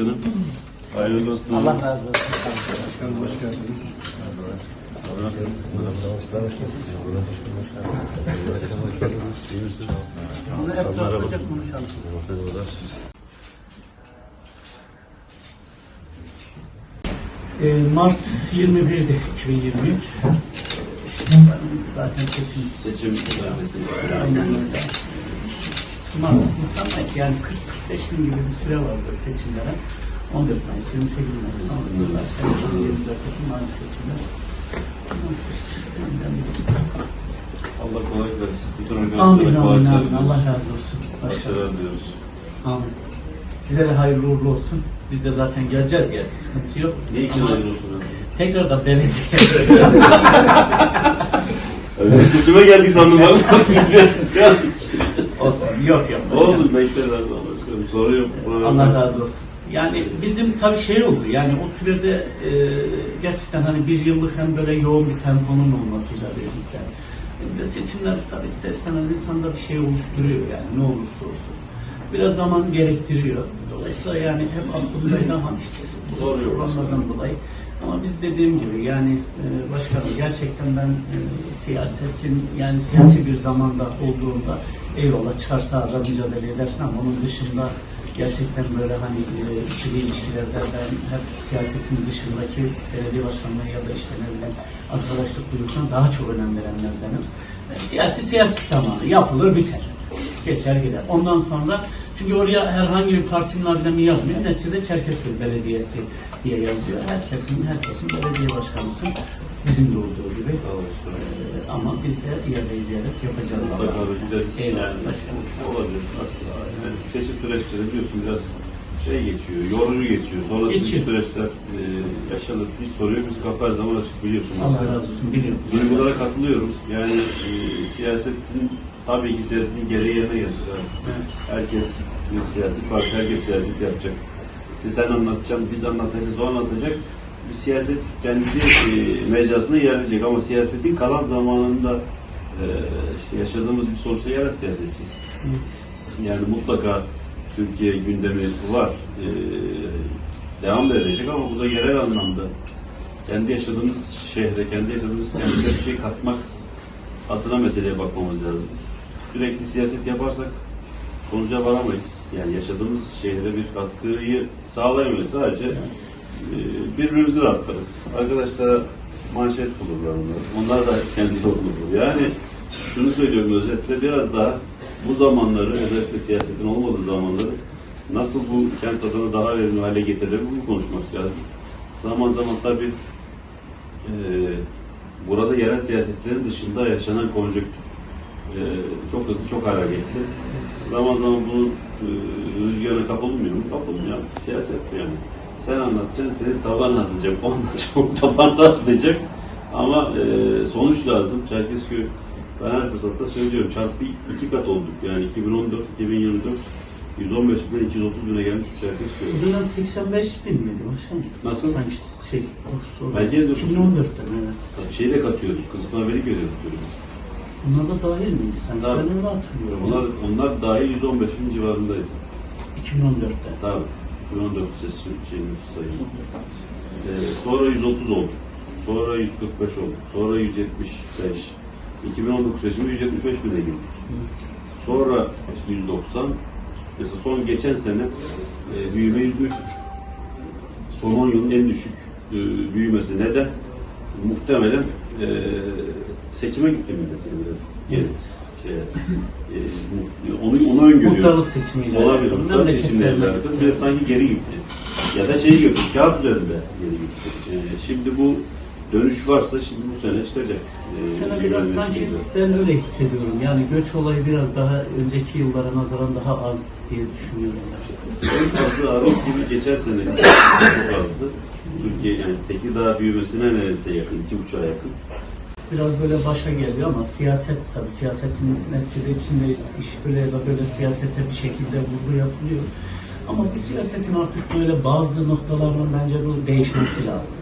Canım. Hayırlı olsun. Allah razı olsun. Başkanım hoş geldiniz. Bunu etraflıca konuşalım. Ee, Mart 21'di 2023. İşte zaten seçim Seçim vermesi. aynen öyle. Nisan, Mayıs yani 40-45 gün gibi bir süre vardı seçimlere. 14 Mayıs, 28 Mayıs, sonra zaten 24 Ekim Mart seçimler. Allah kolaylık versin. Bütün Amin, organizasyonlara amin, kolaylık amin. versin. Allah razı olsun. Başarılar diliyoruz. Amin. Size de hayırlı uğurlu olsun. Biz de zaten geleceğiz gerçi sıkıntı yok. Ne için Ama hayırlı olsun? abi? Tekrardan belediye. Öyle seçime geldik sandım ben. olsun. Yok yok. Olsun her zaman başkanım. Sorun yok. Allah razı olsun. Yani bizim tabii şey oldu yani o sürede e, gerçekten hani bir yıllık hem böyle yoğun bir temponun olmasıyla birlikte de seçimler tabii ister istemez insanda bir şey oluşturuyor yani ne olursa olsun. Biraz zaman gerektiriyor. Dolayısıyla yani hep aklımdaydı ama işte olanlardan dolayı. Ama biz dediğim gibi yani e, başkanım gerçekten ben e, siyasetin yani siyasi bir zamanda olduğunda eyvallah çıkar sahada mücadele edersin ama onun dışında gerçekten böyle hani e, ikili ilişkilerde ben hep siyasetin dışındaki belediye başkanlığı ya da işte ne bileyim arkadaşlık duygusuna daha çok önem verenlerdenim. E, siyasi siyasi zamanı yapılır biter. Geçer gider. Ondan sonra çünkü oraya herhangi bir partinin adını yazmıyor. Neticede Çerkezköy Belediyesi diye yazıyor. Herkesin, herkesin belediye başkanısın. Bizim de olduğu gibi. Ee, ama biz de yerde ziyaret yapacağız. Mutlaka bir. Eyvallah Yani başkanım. Olabilir. Aslında yani seçim süreçleri biliyorsun biraz şey geçiyor, yorucu geçiyor. Sonrasındaki Geçiyor. süreçler e, yaşanır. Hiç soruyor. Biz kapı her zaman açık biliyorsun. Allah razı olsun. Biliyorum. Duygulara katılıyorum. Yani e, siyasetin tabii ki siyasetin gereği yerine Evet. herkes bir siyasi parti, herkes siyaset yapacak. Siz sen anlatacaksın, biz anlatacağız, o anlatacak. Bir siyaset kendi e, mecrasına yerleyecek ama siyasetin kalan zamanında e, işte yaşadığımız bir sonuçta yerel siyasetçiyiz. Yani mutlaka Türkiye gündemi var. E, devam da edecek ama bu da yerel anlamda kendi yaşadığımız şehre, kendi yaşadığımız kente bir şey katmak adına meseleye bakmamız lazım. Sürekli siyaset yaparsak sonuca varamayız. Yani yaşadığımız şehre bir katkıyı sağlayamayız. Sadece birbirimizi rahatlarız. Arkadaşlara manşet bulurlar onlar. Onlar da kendi yolunu bulur. Yani şunu söylüyorum özetle biraz daha bu zamanları özellikle siyasetin olmadığı zamanları nasıl bu kent adına daha verimli hale getirilir bunu konuşmak lazım. Zaman zaman tabii e, burada yerel siyasetlerin dışında yaşanan konjonktür e, çok hızlı, çok hareketli. Zaman zaman bu e, rüzgara kapılmıyor mu? Kapılmıyor. Siyaset bu yani. Sen anlatacaksın, senin taban atlayacak, o anlatacak, taban atlayacak. Ama e, sonuç lazım. Çerkezköy, ben her fırsatta söylüyorum, çarpı iki kat olduk. Yani 2014, 2024, 115 bin, 230 bine gelmiş bir. O dönem 85 bin miydi başkanım? Nasıl? Sanki şey, kurs Merkez nüfusu. 2014'te evet. Tabii şeyi de katıyoruz, Kızılpınar Veli görüyoruz. Onlar da dahil miydi sen? Tabii. Ben öyle hatırlıyorum. Onlar, onlar dahil 115 bin civarındaydı. 2014'te. Tabii. 2014 seçim şeyimiz sayımı. Ee, sonra 130 oldu. Sonra 145 oldu. Sonra 175. 2019 seçimi 175 bine girdik. Sonra işte 190. Mesela son geçen sene e, büyüme 103 Son 10 yılın en düşük e, büyümesi. Neden? Muhtemelen e, seçime gitti millet biraz. Geri. Şey, e, onu, onu öngörüyor. Muhtarlık seçimiyle. Olabilir. Muhtarlık seçimleriyle alakalı. Biraz sanki geri gitti. Ya da şeyi gördük, kağıt üzerinde geri gitti. E, şimdi bu dönüş varsa şimdi bu sene çıkacak. E, Bu sene biraz sanki çıkacak. ben öyle hissediyorum. Yani göç olayı biraz daha önceki yıllara nazaran daha az diye düşünüyorum. En fazla Aralık gibi geçen sene çok azdı. Türkiye yani Tekirdağ büyümesine neredeyse yakın, iki buçuğa yakın. Biraz böyle başa geliyor ama siyaset tabii siyasetin neticede içindeyiz. İş böyle ya da böyle siyasete bir şekilde vurgu yapılıyor. Ama bu siyasetin artık böyle bazı noktalarının bence bu değişmesi lazım.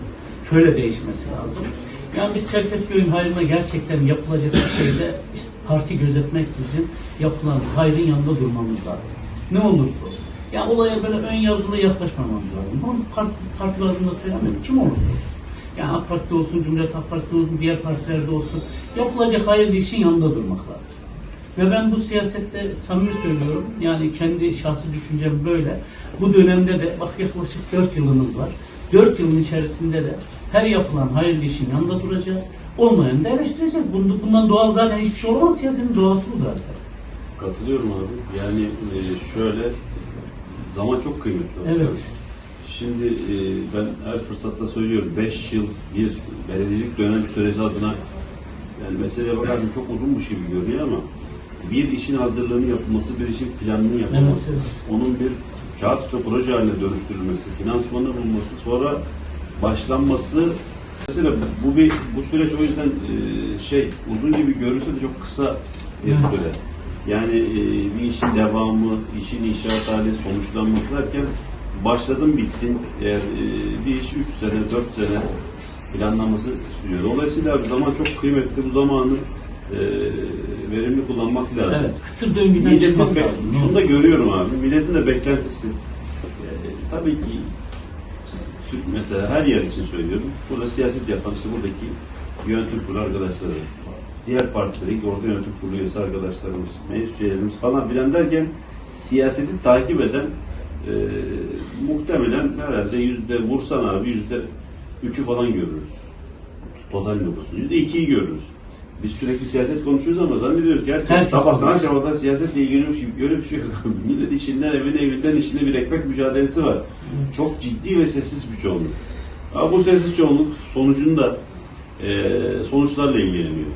Şöyle değişmesi lazım. Yani biz Çerkezköy'ün hayrına gerçekten yapılacak bir şeyde parti gözetmeksizin yapılan hayrın yanında durmamız lazım. Ne olursa olsun. Ya olaya böyle ön yargılı yaklaşmamamız lazım. Bunu parti, parti bazında söylemedim. Kim olursa olsun. Yani AK Parti'de olsun, Cumhuriyet Halk Partisi'nde olsun, diğer partilerde olsun. Yapılacak hayırlı işin yanında durmak lazım. Ve ben bu siyasette samimi söylüyorum. Yani kendi şahsi düşüncem böyle. Bu dönemde de bak yaklaşık 4 yılımız var. 4 yılın içerisinde de her yapılan hayırlı işin yanında duracağız. Olmayanı da eleştireceğiz. Bundan, bundan doğal zaten hiçbir şey olmaz. Siyasetin doğası bu zaten. Katılıyorum abi. Yani e, şöyle zaman çok kıymetli. Evet. Şimdi e, ben her fırsatta söylüyorum 5 yıl bir belediyecilik dönem süreci adına yani meseleye bakarken çok uzunmuş gibi görünüyor ama bir işin hazırlığının yapılması, bir işin planının yapılması, onun bir kağıt üstü proje haline dönüştürülmesi, finansmanı bulması, sonra başlanması. Mesela bu bir bu süreç o yüzden e, şey uzun gibi görünse de çok kısa bir süre. Yani e, bir işin devamı, işin inşaat hali, sonuçlanması derken başladın bittin. Eğer e, bir iş 3 sene, 4 sene planlaması sürüyor. Dolayısıyla zaman çok kıymetli. Bu zamanı e, verimli kullanmak lazım. Evet. Kısır döngüden Milletin çıkmak lazım. şunu da görüyorum abi. Milletin de beklentisi. e, tabii ki mesela her yer için söylüyorum. Burada siyaset yapan işte buradaki yönetim kurulu arkadaşları, diğer partilerin orta yönetim kurulu üyesi arkadaşlarımız, meclis üyelerimiz falan filan derken siyaseti takip eden e, muhtemelen herhalde yüzde vursan abi yüzde üçü falan görürüz. Total nüfusun. Yüzde ikiyi görürüz. Biz sürekli siyaset konuşuyoruz ama zannediyoruz gerçekten Herkes sabahtan akşama siyasetle ilgileniyormuş gibi böyle bir şey yok. Millet işinden evine, evinden işine bir ekmek mücadelesi var. Çok ciddi ve sessiz bir çoğunluk. Ama bu sessiz çoğunluk sonucunda e, sonuçlarla ilgileniyor.